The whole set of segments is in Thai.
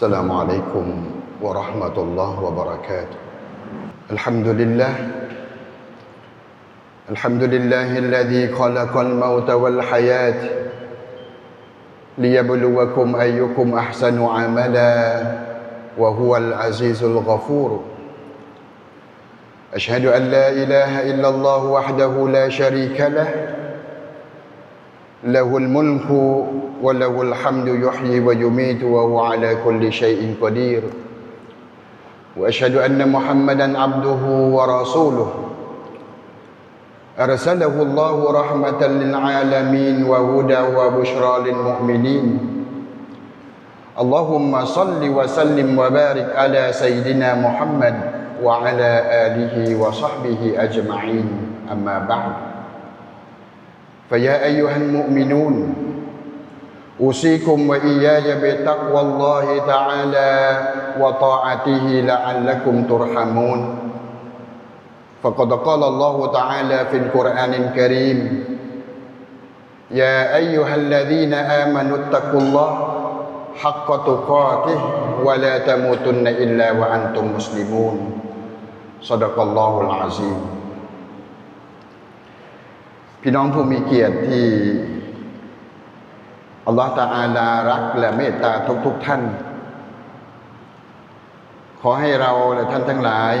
السلام عليكم ورحمة الله وبركاته. الحمد لله. الحمد لله الذي خلق الموت والحياة ليبلوكم أيكم أحسن عملا وهو العزيز الغفور. أشهد أن لا إله إلا الله وحده لا شريك له له الملك وله الحمد يحيي ويميت وهو على كل شيء قدير. وأشهد أن محمدا عبده ورسوله. أرسله الله رحمة للعالمين وهدى وبشرى للمؤمنين. اللهم صل وسلم وبارك على سيدنا محمد وعلى آله وصحبه أجمعين. أما بعد. فيا أيها المؤمنون أوصيكم وإياي بتقوى الله تعالى وطاعته لعلكم ترحمون. فقد قال الله تعالى في القرآن الكريم يا أيها الذين آمنوا اتقوا الله حق تقاته ولا تموتن إلا وأنتم مسلمون. صدق الله العظيم. พี่น้องผู้มีเกียรติที่อัลลอฮฺตาอาลารักและเมตตาทุกๆทท่าน ขอให้เราและท่านทั้งหลาย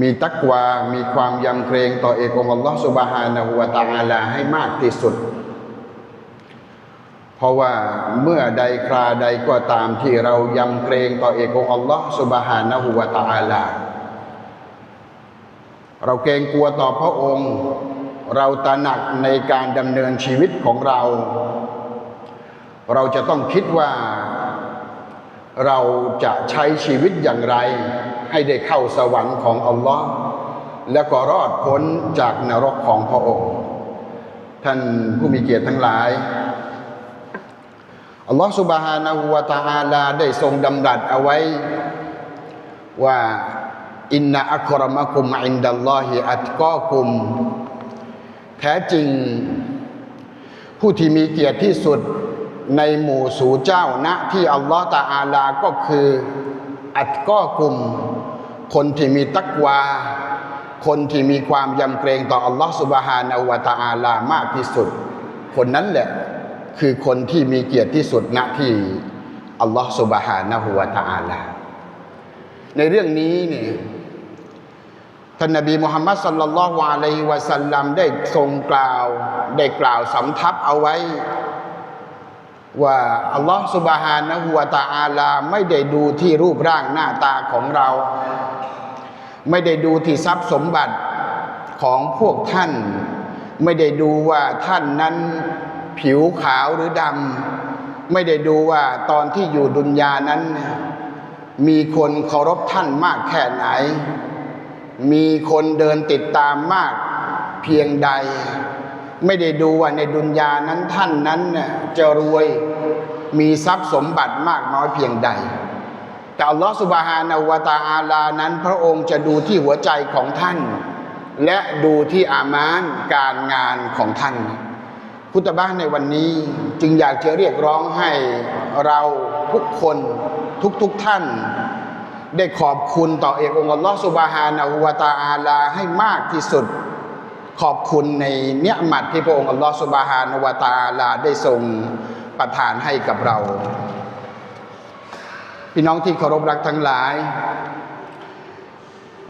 มีตักวา มีความยำเกรงต่อเอกองอัลลอฮฺสุบฮานะฮูวะตาอาลาให้มากที่สุด เพราะว่าเมื่อใดคราใดก็ตามที่เรายำเกรงต่อเอกองอัลลอฮฺสุบฮานะฮูวะตาอาลา เราเกรงกลัวต่อพระองค์ เราตระหนักในการดำเนินชีวิตของเรา เราจะต้องคิดว่า เราจะใช้ชีวิตอย่างไร ให้ได้เข้าสวรรค์ของอัลลอฮ์และก็รอดพ้นจากนรกของพระองค์ ท่านผู้มีเกียรติทั้งหลายอัลลอฮ์สุบฮานะฮูวะตะอาลาได้ทรงดำรัสเอาไว้ว่า อินนาอัครมะคุมอินดัลลอฮิอัตกอคุม แท้จริง ผู้ที่มีเกียรติที่สุดในหมู่สูเจ้าณที่อัลลอฮฺตาอาลาก็คือ อัตก็กุม คนที่มีตักวา คนที่มีความยำเกรงต่ออัลลอฮฺสุบฮานาวะตาอาลามากที่สุด คนนั้นแหละคือคนที่มีเกียรติที่สุดณที่อัลลอฮฺสุบฮานะฮูวะตาอาลาในเรื่องนี้เนี่ย ท่านนบีมุฮัมมัดสัลลัลลอฮุอะลัยฮิวะสัลลัมได้ทรงกล่าว ได้กล่าวสำทับเอาไว้ ว่าอัลลอฮฺสุบฮานะฮูวตาอาลาไม่ได้ดูที่รูปร่างหน้าตาของเรา ไม่ได้ดูที่ทรัพย์สมบัติของพวกท่าน ไม่ได้ดูว่าท่านนั้นผิวขาวหรือดำไม่ได้ดูว่าตอนที่อยู่ดุนยานั้น มีคนเคารพท่านมากแค่ไหน มีคนเดินติดตามมากเพียงใด ไม่ได้ดูว่าในดุนยานั้นท่านนั้นจะรวยมีทรัพย์สมบัติมากน้อยเพียงใด แต่อัลลอฮฺสุบฮานาวตาอาลานั้นพระองค์จะดูที่หัวใจของท่าน และดูที่อามานการงานของท่านพุทธบ้านในวันนี้จึงอยากจะเรียกร้องให้เราทุกคนทุกๆทท่าน ได้ขอบคุณต่อเอกองค์อัลลอฮฺสุบฮานะฮูวตาอาลาให้มากที่สุด ขอบคุณในเนื้อหมัดที่พระองค์อัลลอฮฺสุบฮานะฮูวตาอาลาได้ทรงประทานให้กับเรา พี่น้องที่เคารพรักทั้งหลาย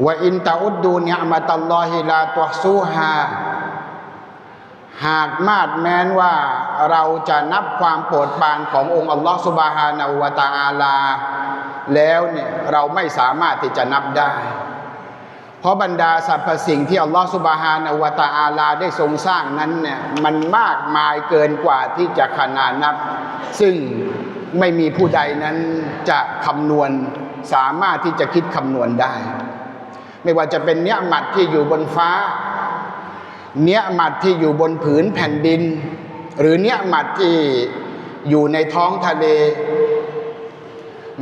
ว่าอินตาอุดดูเนียมัตัลลอฮิลาตัวซูฮาหากมาดแม้นว่าเราจะนับความโปรดปรานขององค์อัลลอฮฺสุบฮานาวตาอาลา แล้วเนี่ยเราไม่สามารถที่จะนับได้ เพราะบรรดาสรรพสิ่งที่อัลลอฮฺสุบฮานาวะตาอาลาได้ทรงสร้างนั้นเนี่ยมันมากมายเกินกว่าที่จะขนานับ ซึ่งไม่มีผู้ใดนั้นจะคำนวณสามารถที่จะคิดคำนวณได้ ไม่ว่าจะเป็นเนื้อหมัดที่อยู่บนฟ้า เนื้อหมัดที่อยู่บนผืนแผ่นดิน หรือเนื้อหมัดที่อยู่ในท้องทะเล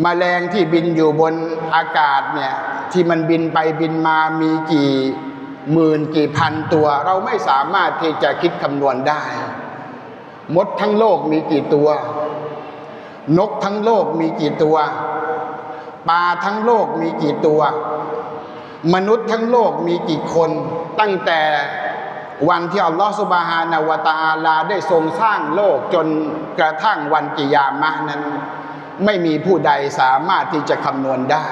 มแมลงที่บินอยู่บนอากาศเนี่ยที่มันบินไปบินมามีกี่หมื่นกี่พันตัว เราไม่สามารถที่จะคิดคำนวณได้ มดทั้งโลกมีกี่ตัว นกทั้งโลกมีกี่ตัวปลาทั้งโลกมีกี่ตัว มนุษย์ทั้งโลกมีกี่คน ตั้งแต่วันที่อัลลอฮฺสุบฮานาวตาลาได้ทรงสร้างโลกจนกระทั่งวันกิยามะนั้น ไม่มีผู้ใดสามารถที่จะคำนวณได้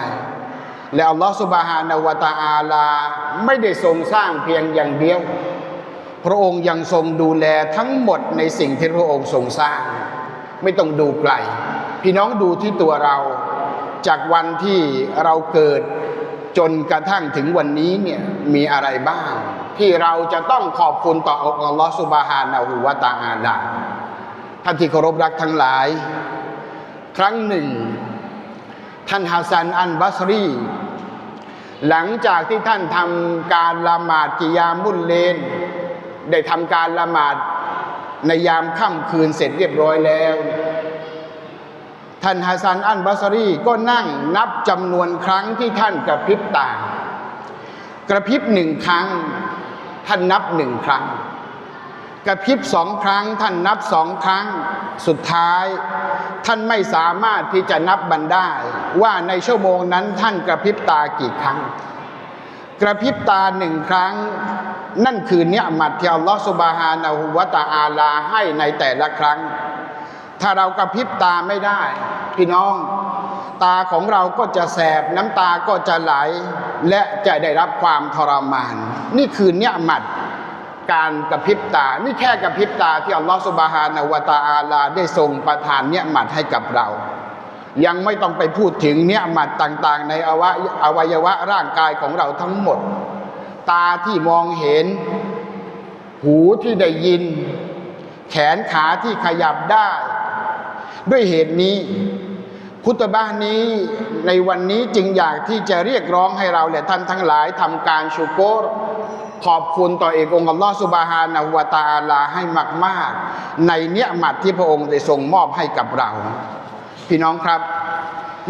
และอัลลอฮฺสุบฮานาวตะอาลา ไม่ได้ทรงสร้างเพียงอย่างเดียว พระองค์ยังทรงดูแลทั้งหมดในสิ่งที่พระองค์ทรงสร้าง ไม่ต้องดูไกล พี่น้องดูที่ตัวเรา จากวันที่เราเกิดจนกระทั่งถึงวันนี้เนี่ยมีอะไรบ้าง ที่เราจะต้องขอบคุณต่ออัลลอฮฺสุบฮานะฮูวตะอาลาท่านที่เคารพรักทั้งหลาย ครั้งหนึ่ง ท่านฮัสซันอันบัสรี หลังจากที่ท่านทำการละหมาดกิยามุลเลน ได้ทำการละหมาดในยามค่ำคืนเสร็จเรียบร้อยแล้ว ท่านฮัสซันอันบัสรีก็นั่งนับจำนวนครั้งที่ท่านกระพริบตา กระพริบหนึ่งครั้ง ท่านนับหนึ่งครั้ง กระพริบสองครั้งท่านนับสองครั้งสุดท้าย ท่านไม่สามารถที่จะนับบันได้ ว่าในชั่วโมงนั้นท่านกระพริบตากี่ครั้ง กระพริบตาหนึ่งครั้ง นั่นคือเนียมัดที่อัลลอฮฺสุบฮานะฮูวะตะอาลาให้ในแต่ละครั้ง ถ้าเรากระพริบตาไม่ได้ พี่น้อง ตาของเราก็จะแสบน้ำตาก็จะไหล และจะได้รับความทรมาน นี่คือเนียมัด การกระพริบตา นี่แค่กระพริบตาที่อัลลอฮฺสุบฮานะฮูวตะอาลาได้ทรงประทานเนียมัดให้กับเรา ยังไม่ต้องไปพูดถึงเนียมัดต่างๆ ในอวอวัยวะร่างกายของเราทั้งหมด ตาที่มองเห็น หูที่ได้ยิน แขนขาที่ขยับได้ ด้วยเหตุนี้คุตบ้านี้ในวันนี้จึงอยากที่จะเรียกร้องให้เราและท่านทั้งหลายทำการชูโกร ขอบคุณต่อเอกองค์อัลลอฮฺสุบฮานะวตาอาลาให้มาก ๆ ในเนียมัดที่พระองค์ได้ทรงมอบให้กับเรา พี่น้องครับ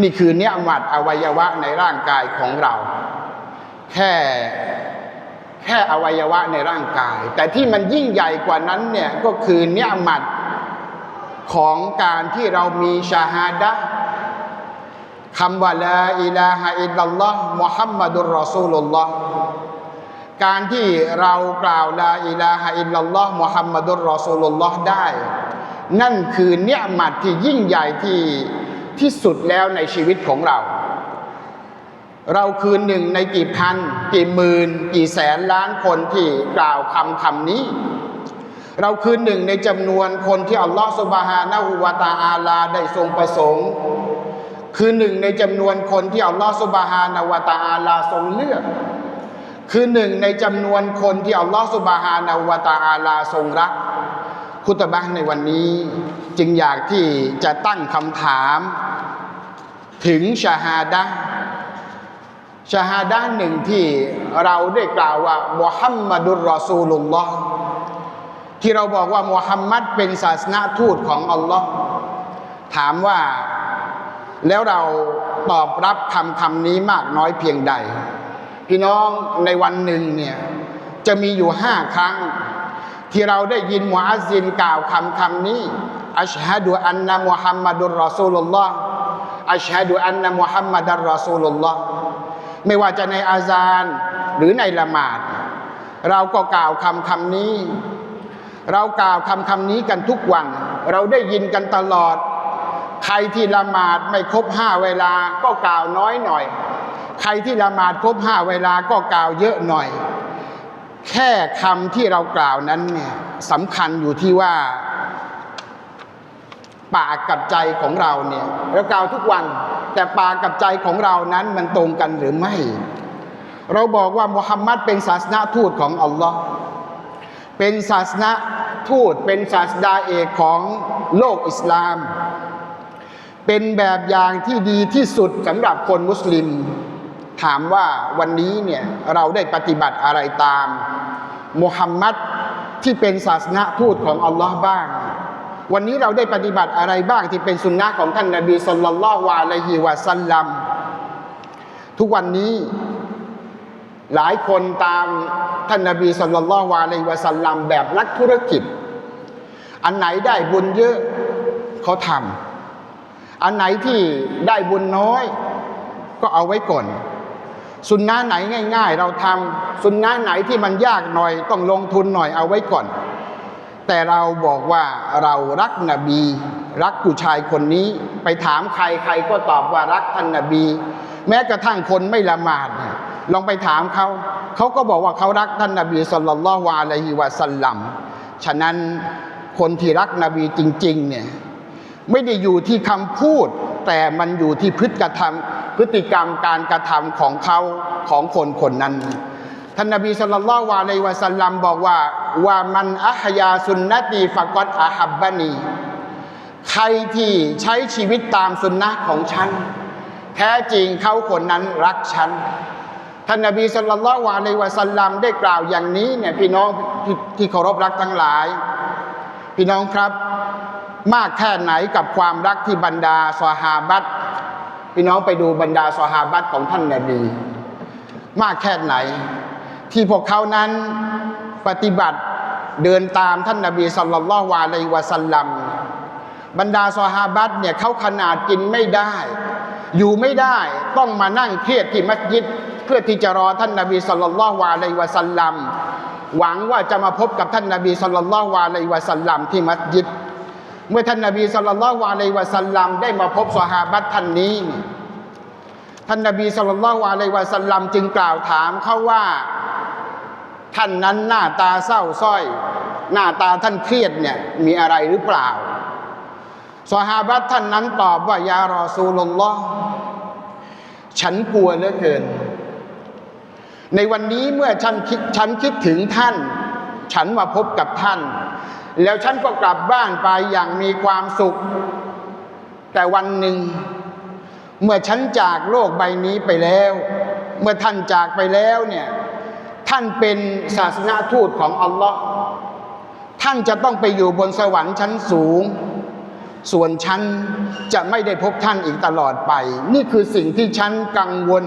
นี่คือเนียมัดอวัยวะในร่างกายของเรา แค่แค่อวัยวะในร่างกาย แต่ที่มันยิ่งใหญ่กว่านั้นเนี่ยก็คือเนียมัดของการที่เรามีชาฮาดะคำว่าลาอิลาฮะอิลลัลลอฮ์มุฮัมมัดุลรอซูลุลลอฮ์ การที่เรากล่าวลาอิลาฮะอิลลัลลอฮ์มุฮัมมัดุลรอซูลุลลอฮ์ได้ นั่นคือเนียมัดที่ยิ่งใหญ่ที่ที่สุดแล้วในชีวิตของเรา เราคือหนึ่งในกี่พัน กี่หมื่น กี่แสนล้านคนที่กล่าวคำคำนี้ เราคือหนึ่งในจำนวนคนที่อัลลอฮฺสุบฮานะฮูวาตาอาลาได้ทรงประสงค์ คือหนึ่งในจำนวนคนที่อัลลอฮฺสุบฮานะฮูวาตาอาลาทรงเลือก คือหนึ่งในจำนวนคนที่อัลลอฮฺสุบฮานะฮูวตาอาลาทรงรัก คุตบะในวันนี้จึงอยากที่จะตั้งคำถาม ถึงชาฮาดะชาฮาดะหนึ่งที่เราได้กล่าวว่ามุฮัมมัดุลรอซูลุลลอฮ์ที่เราบอกว่ามุฮัมมัดเป็นศาสนาทูตของอัลลอฮ์ถามว่าแล้วเราตอบรับคำคำนี้มากน้อยเพียงใด พี่น้องในวันหนึ่งเนี่ยจะมีอยู่ห้าครั้ง ที่เราได้ยินมุอัซซินกล่าวคำคำนี้อัชฮะดูอันนะมุฮัมมัดุลรอซูลุลลอฮ์อัชฮะดูอันนะมุฮัมมัดุลรอซูลุลลอฮ์ไม่ว่าจะในอาซานหรือในละหมาด เราก็กล่าวคำคำนี้ เรากล่าวคำคำนี้กันทุกวัน เราได้ยินกันตลอด ใครที่ละหมาดไม่ครบห้าเวลาก็กล่าวน้อยหน่อย ใครที่ละหมาดครบห้าเวลาก็กล่าวเยอะหน่อย แค่คำที่เรากล่าวนั้นเนี่ยสำคัญอยู่ที่ว่า ปากกับใจของเราเนี่ยเรากล่าวทุกวัน แต่ปากกับใจของเรานั้นมันตรงกันหรือไม่ เราบอกว่ามุฮัมมัดเป็นศาสนาทูตของอัลลอฮ์เป็นศาสนาทูตเป็นศาสดาเอกของโลกอิสลาม เป็นแบบอย่างที่ดีที่สุดสำหรับคนมุสลิม ถามว่าวันนี้เนี่ยเราได้ปฏิบัติอะไรตามมุฮัมมัดที่เป็นศาสนาทูตของอัลลอฮ์บ้าง วันนี้เราได้ปฏิบัติอะไรบ้างที่เป็นสุนนะของท่านนบีสุลต่านละวะอะลัยฮิวะสัลลัมทุกวันนี้หลายคนตามท่านนบีสุลต่านละวะอะลัยฮิวะสัลลัมแบบนักธุรกิจ อันไหนได้บุญเยอะเขาทำอันไหนที่ได้บุญน้อย ก็เอาไว้ก่อน สุนนะไหนง่าย ๆ เราทำสุนนะไหนที่มันยากหน่อย ต้องลงทุนหน่อยเอาไว้ก่อน แต่เราบอกว่าเรารักนบี รักผู้ชายคนนี้ ไปถามใครใครก็ตอบว่ารักท่านนบี แม้กระทั่งคนไม่ละหมาดลองไปถามเขาเขาก็บอกว่าเขารักท่านนบีสุลต่านละวะอะฮิวะสัลลัมฉะนั้นคนที่รักนบีจริง ๆ เนี่ยไม่ได้อยู่ที่คำพูด แต่มันอยู่ที่พฤติกรรมพฤติกรรมการกระทำของเขาของคนคนนั้น ท่านนบีสุลต่านละวะอะลัยฮิวะสัลลัมบอกว่าว่ามันอัฮยาสุนนะตีฟะกอดอาฮับบานีใครที่ใช้ชีวิตตามสุนนะของฉัน แท้จริงเขาคนนั้นรักฉัน ท่านนบีสุลต่านละวะในวะสัลลัมได้กล่าวอย่างนี้เนี่ยพี่น้องที่เคารพรักทั้งหลาย พี่น้องครับ มากแค่ไหนกับความรักที่บรรดาสหาบัตพี่น้องไปดูบรรดาสหาบัตของท่านนบี มากแค่ไหน ที่พวกเขานั้นปฏิบัติเดินตามท่านนบีสุลต่านละวะในวะสัลลัมบรรดาซอฮาบัตเนี่ยเขาขนาดกินไม่ได้ อยู่ไม่ได้ต้องมานั่งเครียดที่มัสยิด เพื่อที่จะรอท่านนบีสุลต่านละวะอะลัยวะสัลลัมหวังว่าจะมาพบกับท่านนบีสุลต่านละวะอะลัยวะสัลลัมที่มัสยิด เมื่อท่านนบีสุลต่านละวะอะลัยฮิวะสัลลัมได้มาพบซอฮาบัตท่านนี้ ท่านนบีสุลต่านละวะอะลัยฮิวะสัลลัมจึงกล่าวถามเขาว่า ท่านนั้นหน้าตาเศร้าสร้อย หน้าตาท่านเครียดเนี่ยมีอะไรหรือเปล่าสหาบัตท่านนั้นตอบว่ายารอซูลลลอฉันกลัวเหลือเกิน ในวันนี้เมื่อฉันคิดฉันคิดถึงท่าน ฉันมาพบกับท่าน แล้วฉันก็กลับบ้านไปอย่างมีความสุข แต่วันหนึ่ง เมื่อฉันจากโลกใบนี้ไปแล้ว เมื่อท่านจากไปแล้วเนี่ยท่านเป็นศาสนาทูตของอัลลอฮ์ท่านจะต้องไปอยู่บนสวรรค์ชั้นสูง ส่วนฉันจะไม่ได้พบท่านอีกตลอดไป นี่คือสิ่งที่ฉันกังวล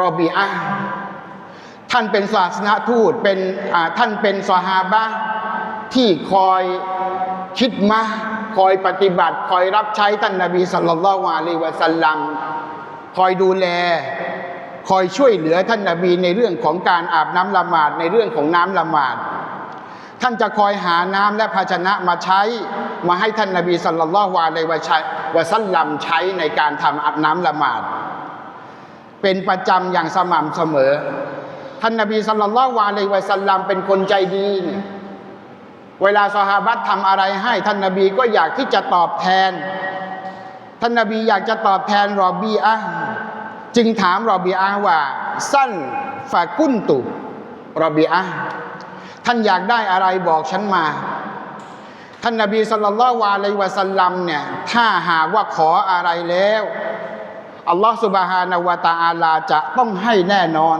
รอบีอะห์ท่านเป็นศาสนาทูตเป็นอ่าท่านเป็นสหาบะ ที่คอยคิดมาคอยปฏิบัติ คอยรับใช้ท่านนบีสัลลัลลอฮุอะลัยวะสัลลัมคอยดูแล คอยช่วยเหลือท่านนบีในเรื่องของการอาบน้ำละหมาดในเรื่องของน้ำละหมาด ท่านจะคอยหาน้ำและภาชนะมาใช้ มาให้ท่านนบีสัลลัลลอฮุอะลัยวะชัยวะสัลลัมใช้ในการทำอาบน้ำละหมาด เป็นประจำอย่างสม่ำเสมอ ท่านนบีสัลลัลลอฮุอะลัยวะสัลลัมเป็นคนใจดีเนี่ย เวลาซอฮาบัตทำอะไรให้ท่านนบีก็อยากที่จะตอบแทน ท่านนบีอยากจะตอบแทนรอบีอะห์จึงถามรอบีอะห์ว่า สั้นฝากุ้นตุรอบีอะห์ท่านอยากได้อะไรบอกฉันมา ท่านนบีสัลลัลลอฮุอะลัยวะสัลลัมเนี่ยถ้าหากว่าขออะไรแล้วอัลลอฮฺสุบฮานาวตะอาลาจะต้องให้แน่นอน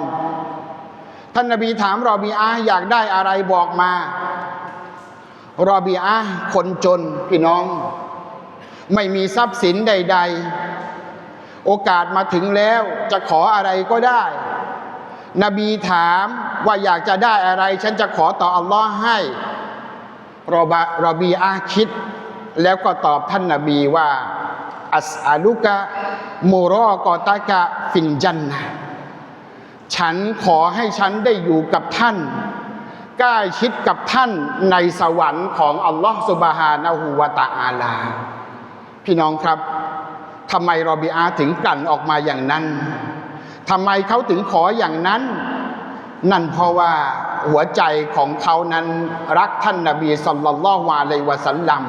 ท่านนบีถามรอบีอาอยากได้อะไรบอกมา รอบีอาคนจนพี่น้อง ไม่มีทรัพย์สินใด ๆ โอกาสมาถึงแล้วจะขออะไรก็ได้ นบีถามว่าอยากจะได้อะไร ฉันจะขอต่ออัลลอฮ์ให้รอบรอบีอาคิด แล้วก็ตอบท่านนบีว่า อัสอาลุกะมูรอกอตากะฟินจันนะห์ฉันขอให้ฉันได้อยู่กับท่าน ใกล้ชิดกับท่านในสวรรค์ของอัลลอฮฺสุบฮานะฮูวะตะอาลา พี่น้องครับทำไมรอบีอาถึงกลั่นออกมาอย่างนั้นทำไมเขาถึงขออย่างนั้น นั่นเพราะว่าหัวใจของเขานั้นรักท่านนบีสัลลัลลอฮุอะลัยวะสัลลัม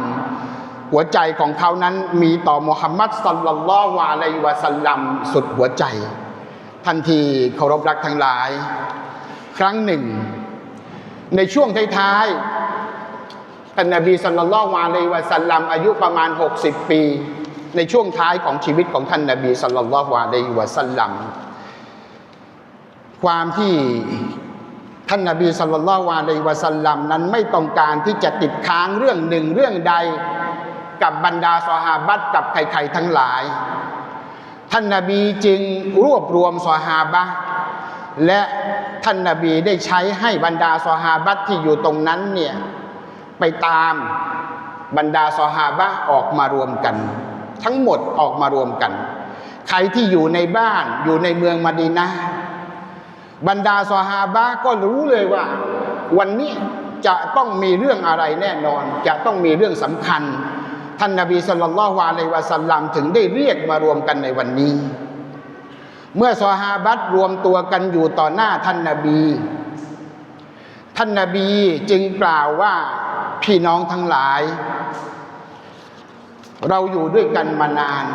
หัวใจของเขานั้นมีต่อมุฮัมมัดสัลลัลลอฮุอะลัยวะสัลลัมสุดหัวใจ ทันทีเคารพรักทั้งหลาย ครั้งหนึ่ง ในช่วงท้ายๆท่านนบีสัลลัลลอฮุอะลัยฮิวะสัลลัมอายุประมาณ 60 ปี ในช่วงท้ายของชีวิตของท่านนบีสัลลัลลอฮุอะลัยฮิวะสัลลัมความที่ท่านนบีสัลลัลลอฮุอะลัยฮิวะสัลลัมนั้นไม่ต้องการที่จะติดค้างเรื่องหนึ่งเรื่องใดกับบรรดาซอฮาบัตกับใครๆทั้งหลาย ท่านนบีจึงรวบรวมซอฮาบะห์ และท่านนบีได้ใช้ให้บรรดาซอฮาบัตที่อยู่ตรงนั้นเนี่ยไปตามบรรดาซอฮาบะออกมารวมกัน ทั้งหมดออกมารวมกัน ใครที่อยู่ในบ้านอยู่ในเมืองมาดีนาบรรดาซอฮาบะก็รู้เลยว่า วันนี้จะต้องมีเรื่องอะไรแน่นอน จะต้องมีเรื่องสำคัญ ท่านนาบีสุลต่านละฮ์วาเลวะสัลลัมถึงได้เรียกมารวมกันในวันนี้ เมื่อซอฮาบัตรวมตัวกันอยู่ต่อหน้าท่านนาบี ท่านนาบีจึงกล่าวว่าพี่น้องทั้งหลาย เราอยู่ด้วยกันมานาน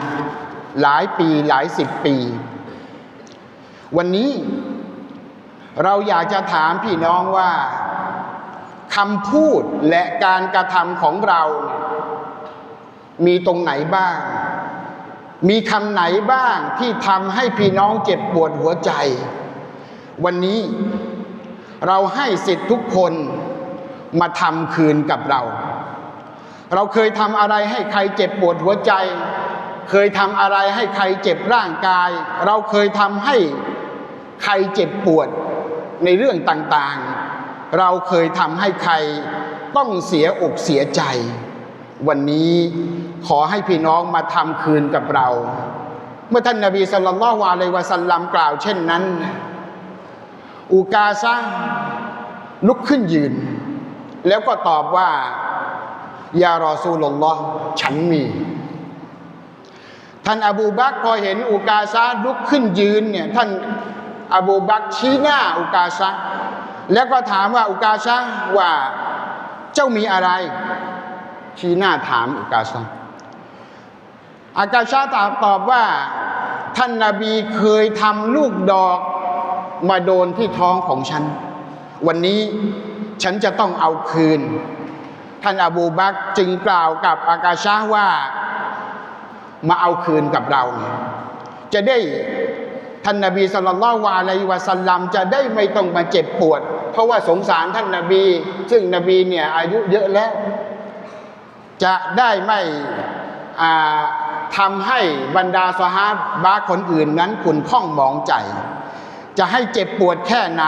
หลายปีหลายสิบปี วันนี้ เราอยากจะถามพี่น้องว่าคำพูดและการกระทำของเรา มีตรงไหนบ้าง มีคำไหนบ้างที่ทำให้พี่น้องเจ็บปวดหัวใจ วันนี้เราให้สิทธิ์ทุกคนมาทำคืนกับเรา เราเคยทำอะไรให้ใครเจ็บปวดหัวใจ เคยทำอะไรให้ใครเจ็บร่างกาย เราเคยทำให้ใครเจ็บปวดในเรื่องต่างๆ เราเคยทำให้ใครต้องเสียอกเสียใจ วันนี้ขอให้พี่น้องมาทำคืนกับเรา เมื่อท่านนาบีสุลต่านละวาเลยวะสัลลัมกล่าวเช่นนั้น อูกาซะลุกขึ้นยืน แล้วก็ตอบว่ายารอซูลลอฮ์ฉันมี ท่านอบูบักพอเห็นอุกาซะลุกขึ้นยืนเนี่ยท่านอบูบักชี้หน้าอุกาซะแล้วก็ถามว่าอุกาซะว่าเจ้ามีอะไร ชี้หน้าถามอุกาซะอากาชาตอบตอบว่า ท่านนาบีเคยทำลูกดอกมาโดนที่ท้องของฉัน วันนี้ฉันจะต้องเอาคืน ท่านอบูบักจึงกล่าวกับอากาชาว่ามาเอาคืนกับเราจะได้ท่านนาบีสุลต่านละวาลัยวะสัลลัมจะได้ไม่ต้องมาเจ็บปวด เพราะว่าสงสารท่านนาบี ซึ่งนบีเนี่ยอายุเยอะแล้ว จะได้ไม่ทำให้บรรดาสหาบาคนอื่นนั้นขุนข้องมองใจ จะให้เจ็บปวดแค่ไหน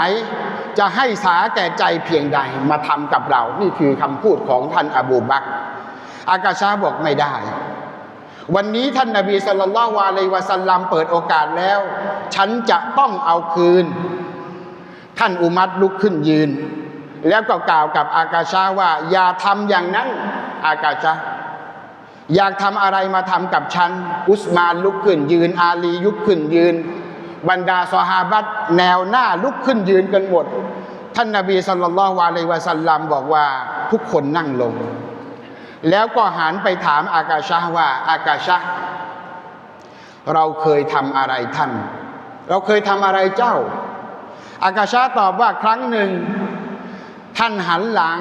จะให้สาแก่ใจเพียงใดมาทำกับเรา นี่คือคำพูดของท่านอบูบักอากาชาบอกไม่ได้ วันนี้ท่านนาบีสุลต่านละวาเลยวะสัลลัมเปิดโอกาสแล้ว ฉันจะต้องเอาคืน ท่านอุมัดลุกขึ้นยืน แล้วก็กล่าวกับอากาชาว่าอย่าทำอย่างนั้น อากาชาอยากทำอะไรมาทำกับฉัน อุสมานลุกขึ้นยืน อาลีลุกขึ้นยืน บรรดาสหาบัตแนวหน้าลุกขึ้นยืนกันหมด ท่านนาบีสุลต่านละวาเลยวะสัลลัมบอกว่าทุกคนนั่งลง แล้วก็หันไปถามอากาชาว่าอากาชาเราเคยทำอะไรท่าน เราเคยทำอะไรเจ้า อากาชาตอบว่าครั้งหนึ่ง ท่านหันหลัง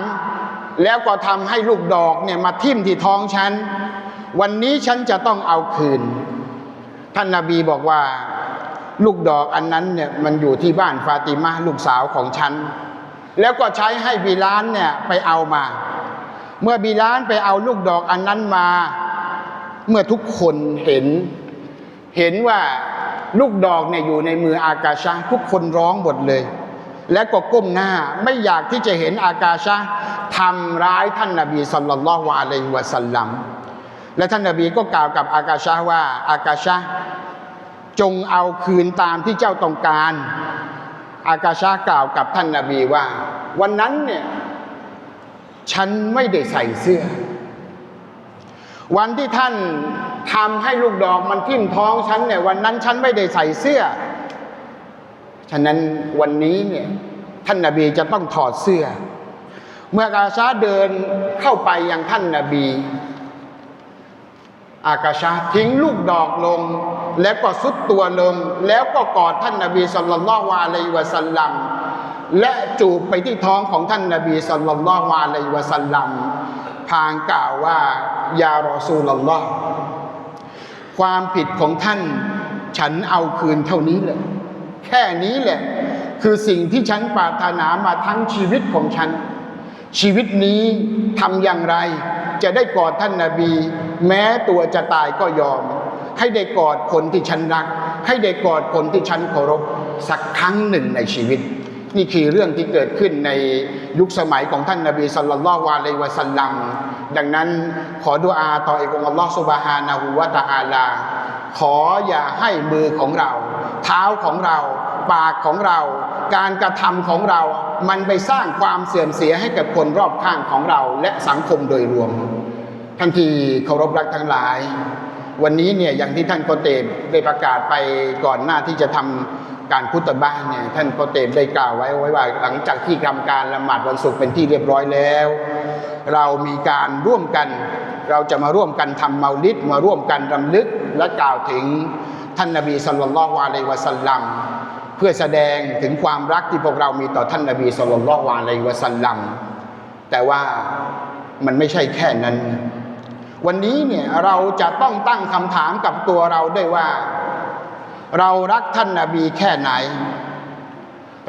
แล้วก็ทำให้ลูกดอกเนี่ยมาทิ่มที่ท้องฉัน วันนี้ฉันจะต้องเอาคืน ท่านนาบีบอกว่า ลูกดอกอันนั้นเนี่ยมันอยู่ที่บ้านฟาติมาลูกสาวของฉัน แล้วก็ใช้ให้บิลานเนี่ยไปเอามา เมื่อบิลานไปเอาลูกดอกอันนั้นมา เมื่อทุกคนเห็น เห็นว่าลูกดอกเนี่ยอยู่ในมืออากาชาทุกคนร้องหมดเลย และก็ก้มหน้าไม่อยากที่จะเห็นอากาชาทำร้ายท่านนาบีสุลต่านละฮ์อะลัยฮิวะสัลลัมและท่านนาบีก็กล่าวกับอากาชาว่าอากาชาจงเอาคืนตามที่เจ้าต้องการ อากาชากล่าวกับท่านนาบีว่า วันนั้นเนี่ยฉันไม่ได้ใส่เสื้อ วันที่ท่านทำให้ลูกดอกมันทิ่มท้องฉันเนี่ยวันนั้นฉันไม่ได้ใส่เสื้อ ฉะนั้นวันนี้เนี่ยท่านนาบีจะต้องถอดเสื้อ เมื่ออากาชาเดินเข้าไปยังท่านนาบี อากาชาทิ้งลูกดอกลง แล้วก็สุดตัวลง แล้วก็กอดท่านนาบีสุลต่านละวาอะลัยฮิวะสัลลัมและจูบไปที่ท้องของท่านนาบีสุลต่านละวาอะลัยฮิวะสัลลัมพางกล่าวว่ายารอซูลลอฮ์ความผิดของท่าน ฉันเอาคืนเท่านี้แหละ แค่นี้แหละ คือสิ่งที่ฉันปรารถนามาทั้งชีวิตของฉัน ชีวิตนี้ทำอย่างไร จะได้กอดท่านนาบี แม้ตัวจะตายก็ยอม ให้ได้กอดคนที่ฉันรัก ให้ได้กอดคนที่ฉันเคารพสักครั้งหนึ่งในชีวิต นี่คือเรื่องที่เกิดขึ้นในยุคสมัยของท่านนาบีสุลต่านละวาเลยวะสัลลัมดังนั้นขอดุอาต่อเอกองค์อัลลอฮฺสุบฮานะฮูวะตะอาลา ขออย่าให้มือของเรา เท้าของเรา ปากของเรา การกระทำของเรา มันไปสร้างความเสื่อมเสียให้กับคนรอบข้างของเรา และสังคมโดยรวมท่านที่เคารพรักทั้งหลาย วันนี้เนี่ยอย่างที่ท่านโกเตบได้ประกาศไปก่อนหน้าที่จะทำ การพุทธบ้านเนี่ยท่านโกเตบได้กล่าวไว้ไว้ว่า หลังจากที่ทำการละหมาดวันศุกร์เป็นที่เรียบร้อยแล้ว เรามีการร่วมกัน เราจะมาร่วมกันทำเมาลิดมาร่วมกันรำลึกและกล่าวถึงท่านนบีสุลต่านละวะลัยวะสัลลัมเพื่อแสดงถึงความรักที่พวกเรามีต่อท่านนบีสุลต่านละวะลัยวะสัลลัมแต่ว่ามันไม่ใช่แค่นั้น วันนี้เนี่ยเราจะต้องตั้งคำถามกับตัวเราด้วยว่า เรารักท่านนาบีแค่ไหน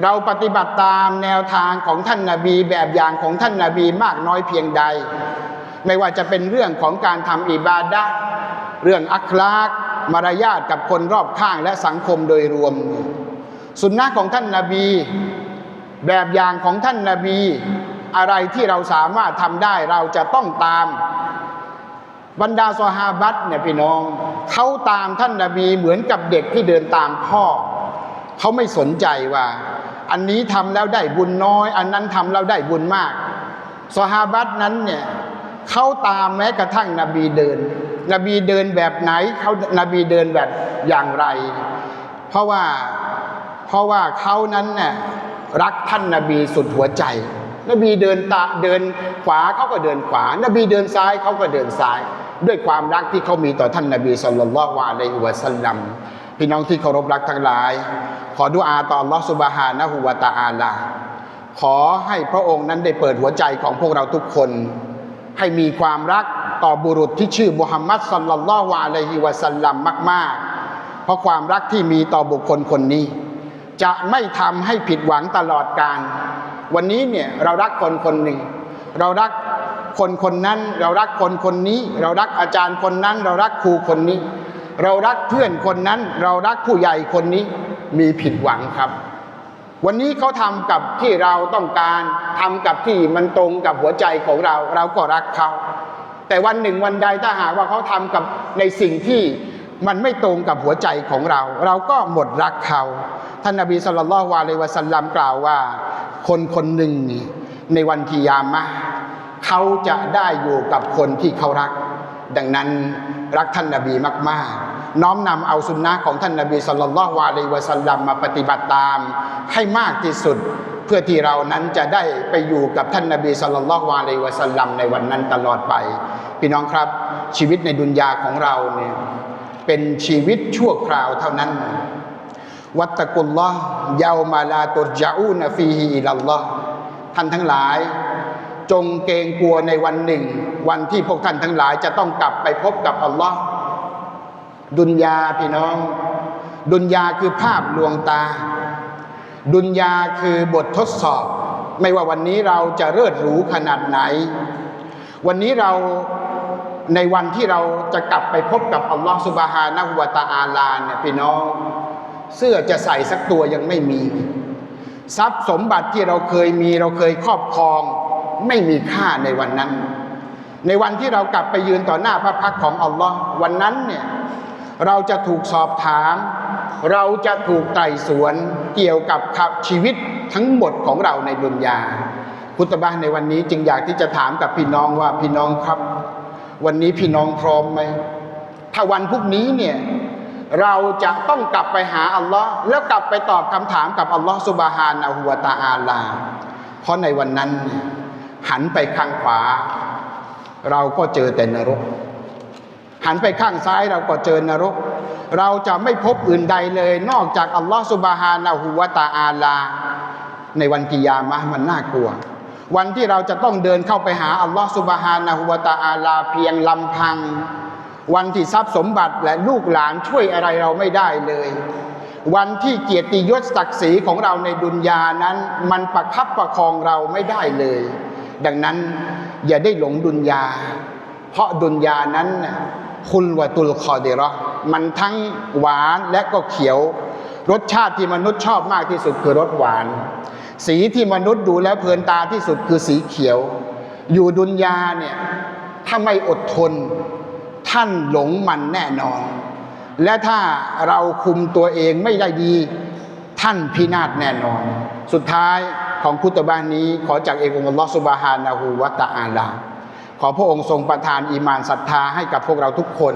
เราปฏิบัติตามแนวทางของท่านนาบีแบบอย่างของท่านนาบีมากน้อยเพียงใด ไม่ว่าจะเป็นเรื่องของการทำอิบาดะเรื่องอัคลากมารยาทกับคนรอบข้างและสังคมโดยรวม สุนนะของท่านนาบี แบบอย่างของท่านนาบี อะไรที่เราสามารถทำได้เราจะต้องตาม บรรดาซอฮาบัตเนี่ยพี่น้องเขาตามท่านนาบีเหมือนกับเด็กที่เดินตามพ่อเขาไม่สนใจว่า อันนี้ทำแล้วได้บุญน้อย อันนั้นทำแล้วได้บุญมากซอฮาบัตนั้นเนี่ยเขาตามแม้กระทั่งนบีเดิน นบีเดินแบบไหนเขานบีเดินแบบอย่างไร เพราะว่าเพราะว่าเขานั้นเนี่ยรักท่านนาบีสุดหัวใจ นบีเดินตาเดินขวาเขาก็เดินขวา นบีเดินซ้ายเขาก็เดินซ้าย ด้วยความรักที่เขามีต่อท่านนบีสุลต่านละวะอะลัวะสัลลัมพี่น้องที่เคารพรักทั้งหลาย ขอดุอาต่ออัลลอฮฺสุบฮานะฮูวะตะอาลาขอให้พระองค์นั้นได้เปิดหัวใจของพวกเราทุกคน ให้มีความรักต่อบุรุษที่ชื่อมุฮัมมัดสัลลัลลอฮุอะลัยฮิวะสัลลัมมาก ๆ เพราะความรักที่มีต่อบุคคลคนนี้ จะไม่ทำให้ผิดหวังตลอดการ วันนี้เนี่ยเรารักคนคนหนึ่ง เรารัก คนคนนั้น เรารักคนคนนี้ เรารักอาจารย์คนนั้น เรารักครูคนนี้ เรารักเพื่อนคนนั้น เรารักผู้ใหญ่คนนี้มีผิดหวังครับ วันนี้เขาทำกับที่เราต้องการทำกับที่มันตรงกับหัวใจของเรา เราก็รักเขาแต่วันหนึ่งวันใดถ้าหากว่าเขาทำกับในสิ่งที่มันไม่ตรงกับหัวใจของเรา เราก็หมดรักเขาท่านนบีสุลต่านละวะเลยวะสัลลัมกล่าวว่า คนคนหนึ่งในวันกิยามะ เขาจะได้อยู่กับคนที่เขารัก ดังนั้นรักท่านนบีมาก ๆ น้อมนำเอาสุนนะของท่านนบีสุลต่านละฮ์วะเลยวะสัลลัมมาปฏิบัติตามให้มากที่สุดเพื่อที่เรานั้นจะได้ไปอยู่กับท่านนบีสุลต่านละฮ์วะเลยวะสัลลัมในวันนั้นตลอดไป พี่น้องครับชีวิตในดุนยาของเราเนี่ยเป็นชีวิตชั่วคราวเท่านั้น วัตตะกุลลอฮ์ยาวมาลาตุรจาอูนฟีฮีอิลลลอฮ์ท่านทั้งหลาย จงเกรงกลัวในวันหนึ่ง วันที่พวกท่านทั้งหลายจะต้องกลับไปพบกับอัลลอฮ์ดุนยาพี่น้อง ดุนยาคือภาพลวงตา ดุนยาคือบททดสอบ ไม่ว่าวันนี้เราจะเลิศหรูขนาดไหน วันนี้เราในวันที่เราจะกลับไปพบกับอัลลอฮ์สุบฮานะฮูวะตะอาลาเนี่ยพี่น้อง เสื้อจะใส่สักตัวยังไม่มี ทรัพย์สมบัติที่เราเคยมีเราเคยครอบครอง ไม่มีค่าในวันนั้น ในวันที่เรากลับไปยืนต่อหน้าพระพักของอัลลอฮ์วันนั้นเนี่ยเราจะถูกสอบถาม เราจะถูกไต่สวนเกี่ยวกับขับชีวิตทั้งหมดของเราในดุนยาพุทธบ้านในวันนี้จึงอยากที่จะถามกับพี่น้องว่าพี่น้องครับ วันนี้พี่น้องพร้อมไหมถ้าวันพรุ่งนี้เนี่ยเราจะต้องกลับไปหาอัลลอฮ์แล้วกลับไปตอบคำถามกับอัลลอฮ์สุบฮานะฮูวตะอาลา เพราะในวันนั้นเนี่ย หันไปข้างขวา เราก็เจอแต่นรก หันไปข้างซ้ายเราก็เจอนรก เราจะไม่พบอื่นใดเลย นอกจากอัลลอฮ์สุบฮานะฮูวะตะอาลา ในวันกิยามะมันน่ากลัว วันที่เราจะต้องเดินเข้าไปหาอัลลอฮ์สุบฮานะฮูวะตะอาลาเพียงลำพัง วันที่ทรัพย์สมบัติและลูกหลานช่วยอะไรเราไม่ได้เลยวันที่เกียรติยศศักดิ์ศรีของเราในดุนยานั้น มันประคับประคองเราไม่ได้เลย ดังนั้นอย่าได้หลงดุนยา เพราะดุนยานั้นคุณวตุลคอเดราะมันทั้งหวานและก็เขียว รสชาติที่มนุษย์ชอบมากที่สุดคือรสหวาน สีที่มนุษย์ดูแล้วเพลินตาที่สุดคือสีเขียว อยู่ดุนยาเนี่ยถ้าไม่อดทน ท่านหลงมันแน่นอน และถ้าเราคุมตัวเองไม่ได้ดี ท่านพินาศแน่นอน สุดท้าย ของคุตบานี้ขอจากเอกองค์ลอสุบฮานะฮูวะตะอาลา ขอพระองค์ทรงประทานอีมานศรัทธาให้กับพวกเราทุกคน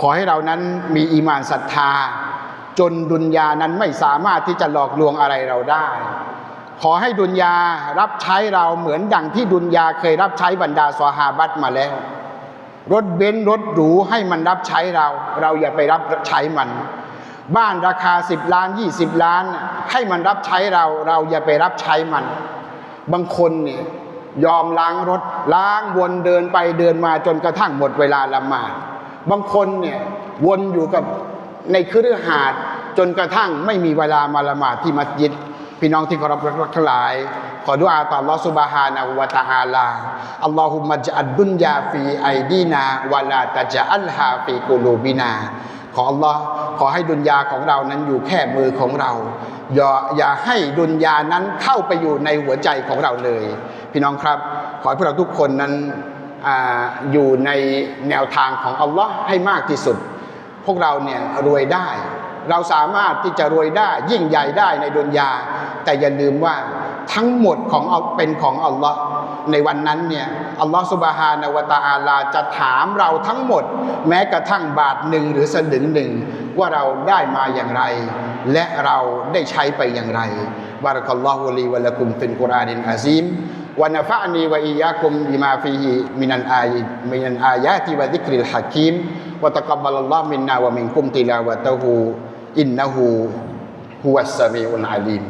ขอให้เรานั้นมีอีมานศรัทธา จนดุนยานั้นไม่สามารถที่จะหลอกลวงอะไรเราได้ ขอให้ดุนยารับใช้เราเหมือนดังที่ดุนยาเคยรับใช้บรรดาสวฮาบัตมาแล้ว รถเบนซ์รถหรูให้มันรับใช้เรา เราอย่าไปรับใช้มัน บ้านราคา 10 ล้าน 20 ล้าน ให้มันรับใช้เราเราอย่าไปรับใช้มัน บางคนเนี่ยยอมล้างรถ ล้างวนเดินไปเดินมาจนกระทั่งหมดเวลาละหมาดบางคนเนี่ยวนอยู่กับในคฤหาสน์จนกระทั่งไม่มีเวลามาละหมาดที่มัสยิด พี่น้องที่เคารพรักทั้งหลาย ขอดุอาต่อ Allah Subhanahu wa Ta'ala อัลลอฮุมะจัดดุนยาฟีไอดีนาวะลาตะจะอัลฮาฟีกุลูบินา ขอ Allah ขอให้ดุนยาของเรานั้นอยู่แค่มือของเรา อย่าอย่าให้ดุนยานั้นเข้าไปอยู่ในหัวใจของเราเลย พี่น้องครับ ขอให้พวกเราทุกคนนั้นออยู่ในแนวทางของอัลลอฮ์ให้มากที่สุด พวกเราเนี่ยรวยได้ เราสามารถที่จะรวยได้ยิ่งใหญ่ได้ในดุนยา แต่อย่าลืมว่าทั้งหมดของเอาเป็นของอัลลอฮ์ ในวันนั้นเนี่ยอัลลอฮฺสุบฮานาวตาอาลาจะถามเราทั้งหมด แม้กระทั่งบาทหนึ่งหรือสดึงหนึ่งว่าเราได้มาอย่างไร และเราได้ใช้ไปอย่างไรบารักัลลอฮุลีวะลักุมฟินกุรานินอาซิมวันฟะนีวะอียะคุมบิมาฟีฮิมินันอายมินันอายาติวะดิกริลฮะกิมวะตะกับบัลลอฮ์มินนาวะมินกุมติลาวะตะฮูอินนะฮูฮุวัสสมีอุนอาลิม